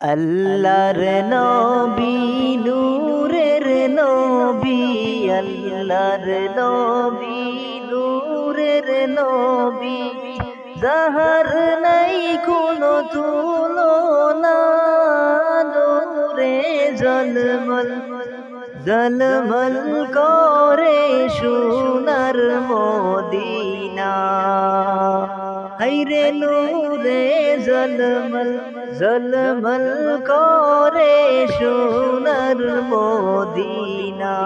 আল্লাহর নবী নূরের নবী আল্লাহর নবী নূরের নবী যাহার নাই কোনো তুলনা নূরে জলমল জলমল করে সোনার মদিনা হাইরে নূরে জলমল জলমল করে সোনার মদিনা।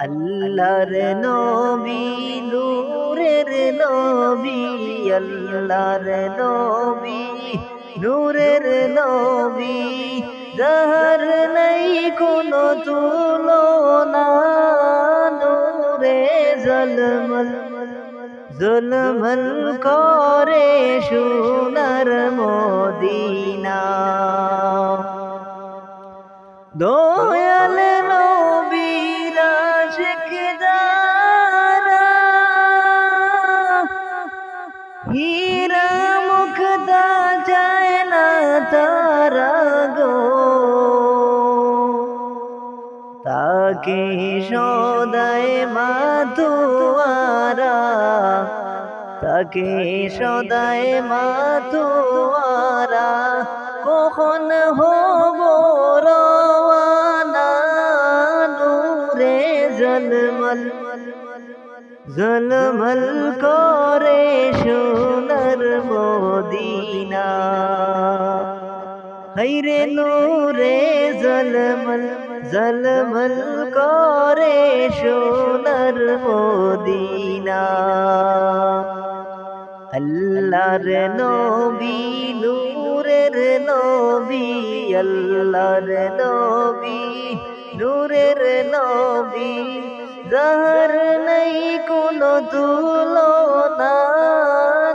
আল্লাহর নবী, নূরের নবী, আল্লাহর নবী, নূরের নবী, যাহার নাই কোনো তুলনা, নূরে জলমল জলমল করে সোনার মদিনা। দয়াল নবীরা শেখদারা তাকে সদায় মাতুয়ারা তাকে সদায় মাতুয়ারা কখন হব রওয়ানা? নূরে জলমল জলমল করে সোনার মদিনা। হাইরে নূরে জলমল জলমল করে সোনার মদিনা। আল্লাহর নবী, নূরের নবী, আল্লাহর নবী, নূরের নবী। যাহার নাই কোনো তুলনা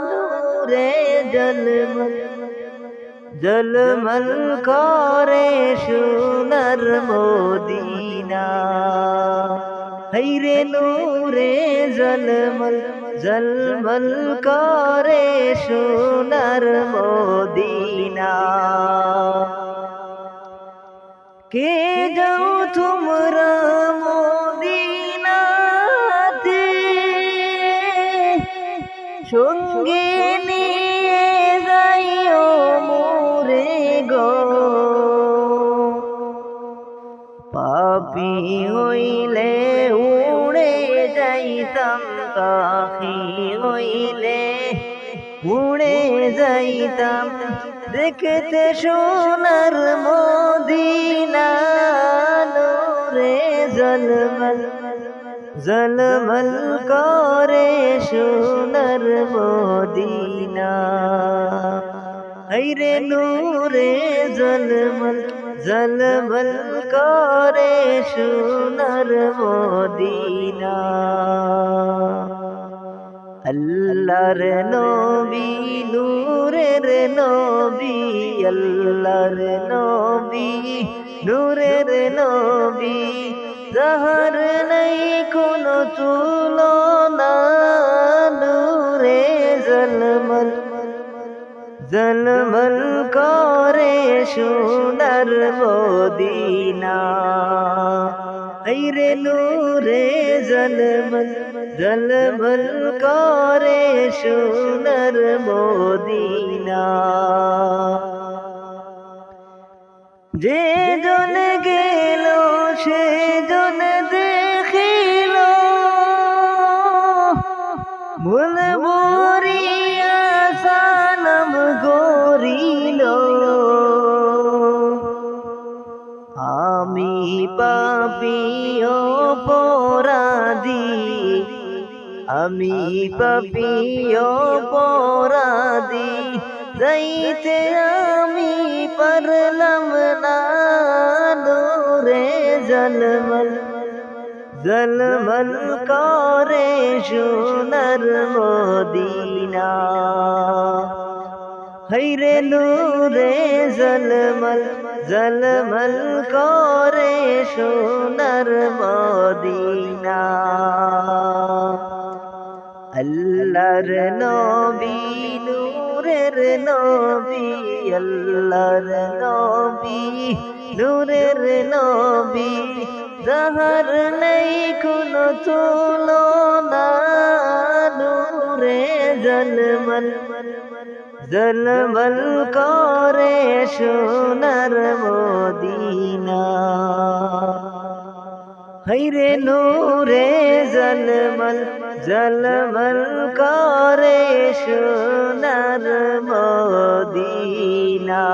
নূরে জলমল। জলমল করে সোনার মদিনা। হাইরে নূরে জলমল। জলমল করে সোনার মদিনা। কে যাও তোমরা মদিনাতে? সঙ্গে নিয়ে যাইও মোরে গো। পাপি হইলে উড়ে যাইতাম পাখি হইলে উড়ে যাইতাম। দেখতে সোনার মদিনা নূরে জলমল জলমল করে সোনার মদিনা। হাইরে নূরে জলমল জলমল করে সোনার মদিনা। আল্লাহর নবী, নূরের নবী, আল্লাহর নবী, নূরের নবী। যাহার নাই কোনো তুলনা, নূরে জলমল জলমল করে সোনার মদিনা। রে নূরে জলমল জলমল করে সোনার মদিনা। যে জন গেল, সে জন দেখিল। মূল আমি পাপি অপরাধী। যাইতে আমি পারলাম না নূরে জলমল। জলমল করে সোনার মদিনা। হৈরে নূরে জলমল জলমল করে সোনার মদিনা। আল্লাহর নবী নূর নূরের নবী, আল্লাহর নবী, নূরের নবী, যাহার নেই কোনো তুলনা, নূরে জলমল জলমল করে সোনার মদিনা। হৈরে নূরে জলমল জলমল করে সোনার মদিনা।